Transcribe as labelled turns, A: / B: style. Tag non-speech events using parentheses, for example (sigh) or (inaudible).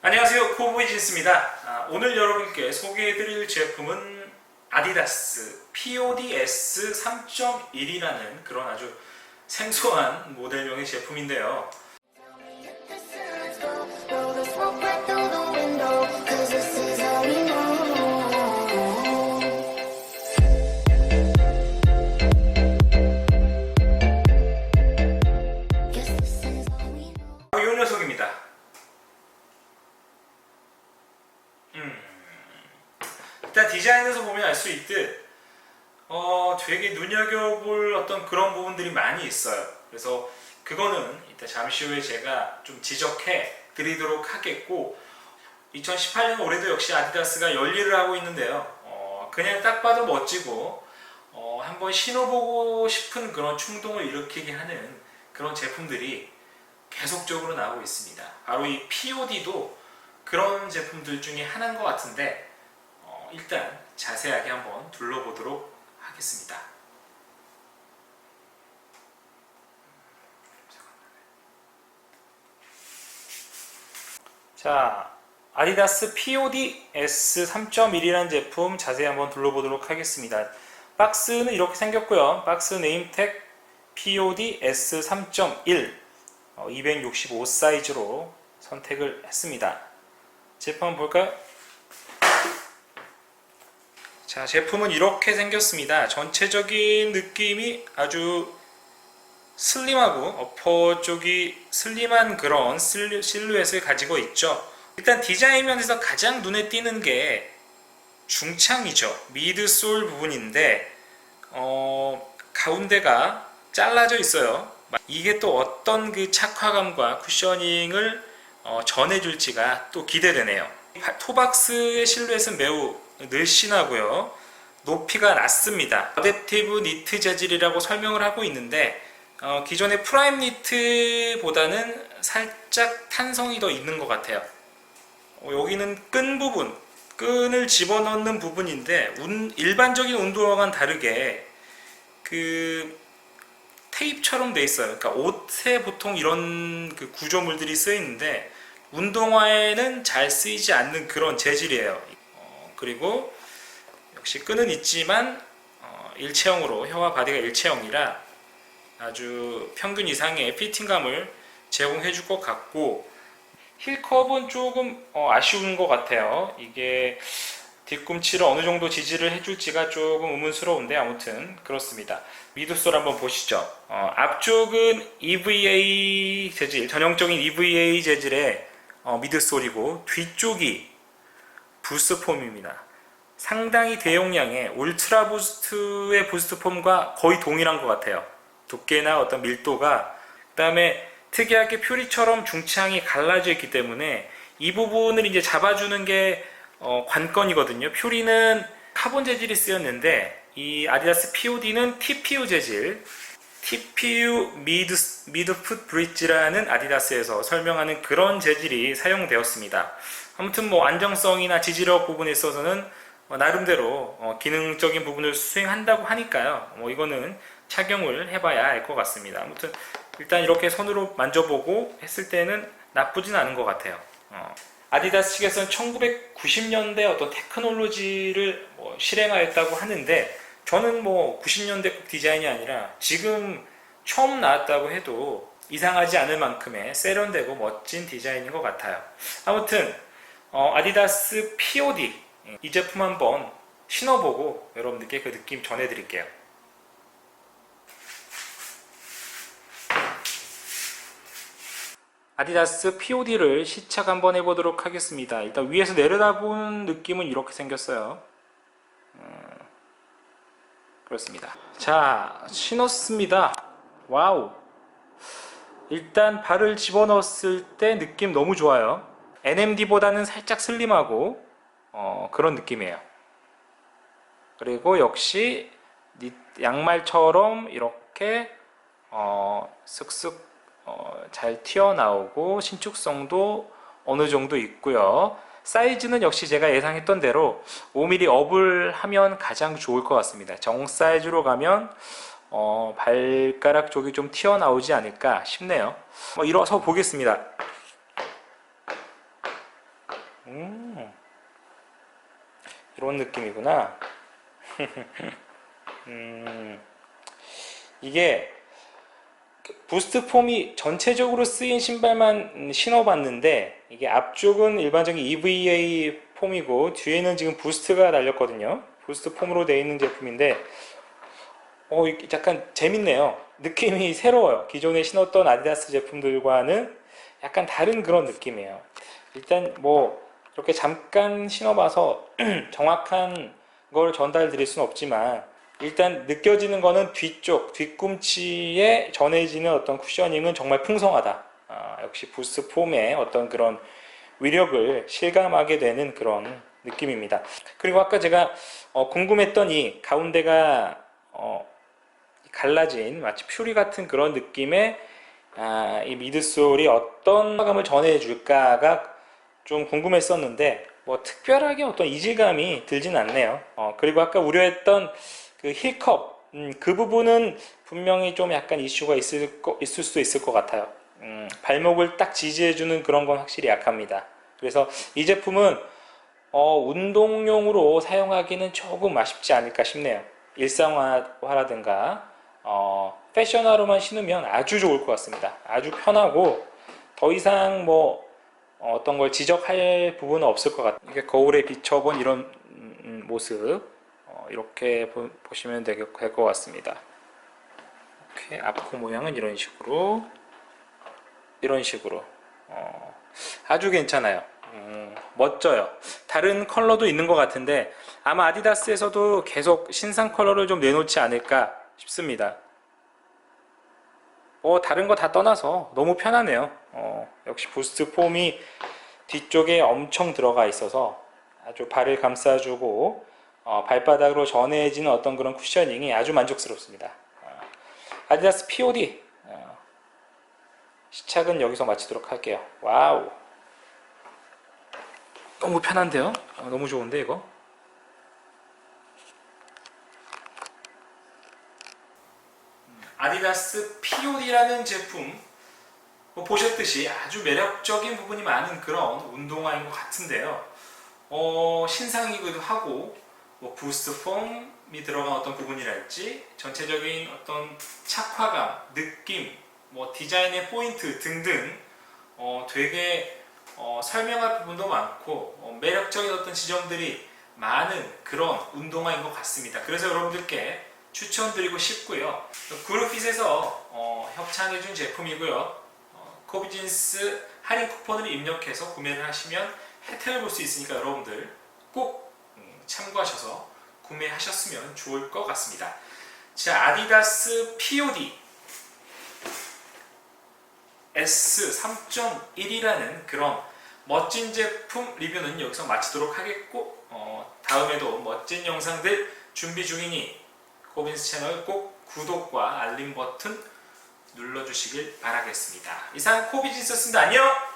A: 안녕하세요. 코보이진스입니다. 아, 오늘 여러분께 소개해드릴 제품은 아디다스 PODS 3.1이라는 그런 아주 생소한 모델명의 제품인데요 음, 일단 디자인에서 보면 알 수 있듯 어, 되게 눈여겨볼 어떤 그런 부분들이 많이 있어요. 그래서 그거는 이따 잠시 후에 제가 좀 지적해 드리도록 하겠고 2018년 올해도 역시 아디다스가 열일을 하고 있는데요. 어, 그냥 딱 봐도 멋지고 어, 한번 신어보고 싶은 그런 충동을 일으키게 하는 그런 제품들이 계속적으로 나오고 있습니다. 바로 이 POD도 그런 제품들 중에 하나인 것 같은데 어, 일단 자세하게 한번 둘러보도록 하겠습니다. 자, 아디다스 POD S3.1이라는 제품 자세히 한번 둘러보도록 하겠습니다. 박스는 이렇게 생겼고요. 박스 네임택 POD S3.1 265 사이즈로 선택을 했습니다. 제품 한번 볼까요? 자, 제품은 이렇게 생겼습니다. 전체적인 느낌이 아주 슬림하고 어퍼 쪽이 슬림한 그런 실루, 실루엣을 가지고 있죠. 일단 디자인 면에서 가장 눈에 띄는 게 중창이죠. 미드솔 부분인데 어, 가운데가 잘라져 있어요. 이게 또 어떤 그 착화감과 쿠셔닝을 어, 전해줄지가 또 기대되네요. 토박스의 실루엣은 매우 늘씬하고요. 높이가 낮습니다. 어댑티브 니트 재질이라고 설명을 하고 있는데 어, 기존의 프라임 니트보다는 살짝 탄성이 더 있는 것 같아요. 어, 여기는 끈 부분, 끈을 집어넣는 부분인데 운- 일반적인 운동화와는 다르게 그 테이프처럼 돼 있어요. 그러니까 옷에 보통 이런 그 구조물들이 쓰여 있는데 운동화에는 잘 쓰이지 않는 그런 재질이에요. 어, 그리고 역시 끈은 있지만 어, 일체형으로 혀와 바디가 일체형이라 아주 평균 이상의 피팅감을 제공해 줄 것 같고 힐컵은 조금 어, 아쉬운 것 같아요. 이게 뒤꿈치를 어느 정도 지지를 해줄지가 조금 의문스러운데 아무튼 그렇습니다. 미드솔 한번 보시죠. 어, 앞쪽은 EVA 재질, 전형적인 EVA 재질의 어, 미드솔이고 뒤쪽이 부스트폼입니다. 상당히 대용량의 울트라 부스트의 부스트폼과 거의 동일한 것 같아요. 두께나 어떤 밀도가 그다음에 특이하게 퓨리처럼 중창이 갈라져 있기 때문에 이 부분을 이제 잡아주는 게 어, 관건이거든요. 퓨리는 카본 재질이 쓰였는데 이 아디다스 POD는 TPU 재질, TPU 미드 미드풋 브릿지라는 아디다스에서 설명하는 그런 재질이 사용되었습니다. 아무튼 뭐 안정성이나 지지력 부분에 있어서는 어, 나름대로 어, 기능적인 부분을 수행한다고 하니까요. 뭐 이거는 착용을 해봐야 알 것 같습니다. 아무튼 일단 이렇게 손으로 만져보고 했을 때는 나쁘진 않은 것 같아요. 어. 아디다스 측에서는 1990년대 어떤 테크놀로지를 뭐 실행하였다고 하는데 저는 뭐 90년대 디자인이 아니라 지금 처음 나왔다고 해도 이상하지 않을 만큼의 세련되고 멋진 디자인인 것 같아요. 아무튼 어, 아디다스 POD 이 제품 한번 신어보고 여러분들께 그 느낌 전해드릴게요. 아디다스 POD를 시착 한번 해보도록 하겠습니다. 일단 위에서 내려다본 느낌은 이렇게 생겼어요. 음, 그렇습니다. 자, 신었습니다. 와우. 일단 발을 집어넣었을 때 느낌 너무 좋아요. NMD보다는 살짝 슬림하고 어, 그런 느낌이에요. 그리고 역시 니- 양말처럼 이렇게 어, 쓱쓱 어, 잘 튀어나오고 신축성도 어느 정도 있고요. 사이즈는 역시 제가 예상했던 대로 5mm 업을 하면 가장 좋을 것 같습니다. 정 사이즈로 가면 어, 발가락 쪽이 좀 튀어나오지 않을까 싶네요. 뭐 일어서 보겠습니다. 음, 이런 느낌이구나. (laughs) 음, 이게 부스트 폼이 전체적으로 쓰인 신발만 신어봤는데 이게 앞쪽은 일반적인 EVA 폼이고 뒤에는 지금 부스트가 달렸거든요. 부스트 폼으로 되어 있는 제품인데 어, 약간 재밌네요. 느낌이 새로워요. 기존에 신었던 아디다스 제품들과는 약간 다른 그런 느낌이에요. 일단 뭐 이렇게 잠깐 신어봐서 (clears throat) 정확한 걸 전달 드릴 수는 없지만 일단 느껴지는 거는 뒤쪽 뒤꿈치에 전해지는 어떤 쿠셔닝은 정말 풍성하다. 아, 역시 부스트 폼의 어떤 그런 위력을 실감하게 되는 그런 느낌입니다. 그리고 아까 제가 어, 궁금했던 이 가운데가 어, 갈라진 마치 퓨리 같은 그런 느낌의 아, 이 미드솔이 어떤 감을 전해줄까가 좀 궁금했었는데 뭐 특별하게 어떤 이질감이 들진 않네요. 어, 그리고 아까 우려했던 그 힐컵 음, 그 부분은 분명히 좀 약간 이슈가 있을, 거, 있을 수도 있을 것 같아요. 음, 발목을 딱 지지해주는 그런 건 확실히 약합니다. 그래서 이 제품은 어, 운동용으로 사용하기는 조금 아쉽지 않을까 싶네요. 일상화라든가 어, 패션화로만 신으면 아주 좋을 것 같습니다. 아주 편하고 더 이상 뭐 어, 어떤 걸 지적할 부분은 없을 것 같아요. 거울에 비춰본 이런 음, 음, 모습 어, 이렇게 보, 시면 될 것 같습니다. 이렇게 앞코 모양은 이런 식으로 이런 식으로 어, 아주 괜찮아요. 음, 멋져요. 다른 컬러도 있는 것 같은데 아마 아디다스에서도 계속 신상 컬러를 좀 내놓지 않을까 싶습니다. 뭐 다른 거 다 떠나서 너무 편하네요. 어, 역시 부스트 폼이 뒤쪽에 엄청 들어가 있어서 아주 발을 감싸주고 어, 발바닥으로 전해지는 어떤 그런 쿠셔닝이 아주 만족스럽습니다. 어, 아디다스 POD 어, 시착은 여기서 마치도록 할게요. 와우. 너무 편한데요? 어, 너무 좋은데 이거? 아디다스 POD라는 제품 뭐 보셨듯이 아주 매력적인 부분이 많은 그런 운동화인 것 같은데요. 어, 신상이기도 하고 뭐 부스트 폼이 들어간 어떤 부분이랄지 전체적인 어떤 착화감, 느낌, 뭐 디자인의 포인트 등등 어, 되게 어, 설명할 부분도 많고 어, 매력적인 어떤 지점들이 많은 그런 운동화인 것 같습니다. 그래서 여러분들께 추천드리고 싶고요. 그룹핏에서 어, 협찬해준 제품이고요. 어, 코비진스 할인 쿠폰을 입력해서 구매를 하시면 혜택을 볼 수 있으니까 여러분들 꼭 음, 참고하셔서 구매하셨으면 좋을 것 같습니다. 자, 아디다스 POD S3.1이라는 그런 멋진 제품 리뷰는 여기서 마치도록 하겠고 어, 다음에도 멋진 영상들 준비 중이니 코빈스 채널 꼭 구독과 알림 버튼 눌러주시길 바라겠습니다. 이상 코비진스였습니다. 안녕!